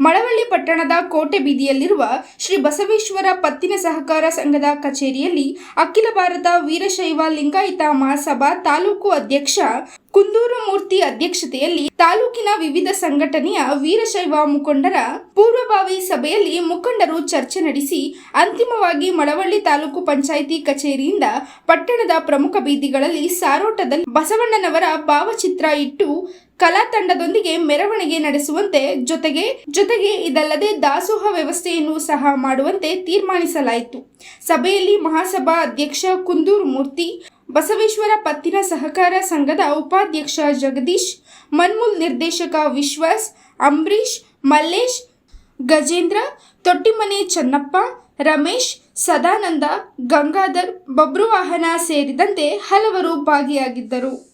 ಮಳವಳ್ಳಿ ಪಟ್ಟಣದ ಕೋಟೆ ಬೀದಿಯಲ್ಲಿರುವ ಶ್ರೀ ಬಸವೇಶ್ವರ ಪತ್ತಿನ ಸಹಕಾರ ಸಂಘದ ಕಚೇರಿಯಲ್ಲಿ ಅಖಿಲ ಭಾರತ ವೀರಶೈವ ಲಿಂಗಾಯತ ಮಹಾಸಭಾ ತಾಲೂಕು ಅಧ್ಯಕ್ಷ ಕುಂದೂರು ಮೂರ್ತಿ ಅಧ್ಯಕ್ಷತೆಯಲ್ಲಿ ತಾಲೂಕಿನ ವಿವಿಧ ಸಂಘಟನೆಯ ವೀರಶೈವ ಮುಖಂಡರ ಪೂರ್ವಭಾವಿ ಸಭೆಯಲ್ಲಿ ಮುಖಂಡರು ಚರ್ಚೆ ನಡೆಸಿ ಅಂತಿಮವಾಗಿ ಮಳವಳ್ಳಿ ತಾಲೂಕು ಪಂಚಾಯಿತಿ ಕಚೇರಿಯಿಂದ ಪಟ್ಟಣದ ಪ್ರಮುಖ ಬೀದಿಗಳಲ್ಲಿ ಸಾರೋಟದಲ್ಲಿ ಬಸವಣ್ಣನವರ ಭಾವಚಿತ್ರ ಇಟ್ಟು ಕಲಾ ತಂಡದೊಂದಿಗೆ ಮೆರವಣಿಗೆ ನಡೆಸುವಂತೆ ಜೊತೆಗೆ ಜೊತೆಗೆ ಇದಲ್ಲದೆ ದಾಸೋಹ ವ್ಯವಸ್ಥೆಯನ್ನು ಸಹ ಮಾಡುವಂತೆ ತೀರ್ಮಾನಿಸಲಾಯಿತು. ಸಭೆಯಲ್ಲಿ ಮಹಾಸಭಾ ಅಧ್ಯಕ್ಷ ಕುಂದೂರು ಮೂರ್ತಿ, ಬಸವೇಶ್ವರ ಪತ್ತಿನ ಸಹಕಾರ ಸಂಘದ ಉಪಾಧ್ಯಕ್ಷ ಜಗದೀಶ್, ಮನ್ಮೂಲ್ ನಿರ್ದೇಶಕ ವಿಶ್ವಾಸ್ ಅಂಬರೀಶ್ ಮಲ್ಲೇಶ್, ಗಜೇಂದ್ರ, ತೊಟ್ಟಿಮನೆ ಚನ್ನಪ್ಪ, ರಮೇಶ್, ಸದಾನಂದ, ಗಂಗಾಧರ್ ಬಬ್ರುವಾಹನ ಸೇರಿದಂತೆ ಹಲವರು ಭಾಗಿಯಾಗಿದ್ದರು.